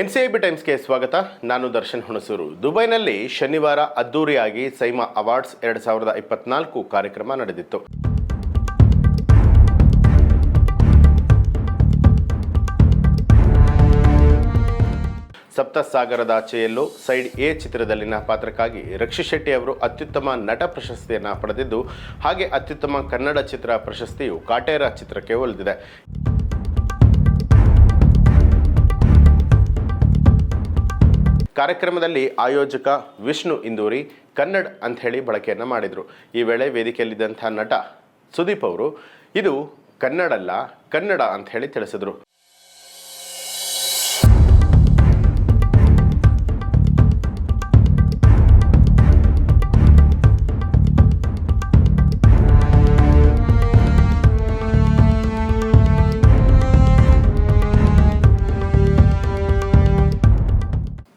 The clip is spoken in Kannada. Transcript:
ಎನ್ಸಿಐಬಿ ಟೈಮ್ಸ್ಗೆ ಸ್ವಾಗತ. ನಾನು ದರ್ಶನ್ ಹುಣಸೂರು. ದುಬೈನಲ್ಲಿ ಶನಿವಾರ ಅದ್ದೂರಿಯಾಗಿ ಸೈಮಾ ಅವಾರ್ಡ್ಸ್ ಎರಡು ಸಾವಿರದ ಇಪ್ಪತ್ನಾಲ್ಕು ಕಾರ್ಯಕ್ರಮ ನಡೆದಿತ್ತು. ಸಪ್ತಸಾಗರದಾಚೆಯಲ್ಲೂ ಸೈಡ್ ಎ ಚಿತ್ರದಲ್ಲಿನ ಪಾತ್ರಕ್ಕಾಗಿ ರಕ್ಷಿ ಶೆಟ್ಟಿ ಅವರು ಅತ್ಯುತ್ತಮ ನಟ ಪ್ರಶಸ್ತಿಯನ್ನು ಪಡೆದಿದ್ದು, ಹಾಗೆ ಅತ್ಯುತ್ತಮ ಕನ್ನಡ ಚಿತ್ರ ಪ್ರಶಸ್ತಿಯು ಕಾಟೇರ ಚಿತ್ರಕ್ಕೆ ಒಲಿದಿದೆ. ಕಾರ್ಯಕ್ರಮದಲ್ಲಿ ಆಯೋಜಕ ವಿಷ್ಣು ಇಂದೂರಿ ಕನ್ನಡ್ ಅಂತ ಹೇಳಿ ಬಳಕೆಯನ್ನು ಮಾಡಿದರು. ಈ ವೇಳೆ ವೇದಿಕೆಯಲ್ಲಿದ್ದಂಥ ನಟ ಸುದೀಪ್ ಅವರು, ಇದು ಕನ್ನಡಲ್ಲ, ಕನ್ನಡ ಅಂತ ಹೇಳಿ ತಿಳಿಸಿದರು.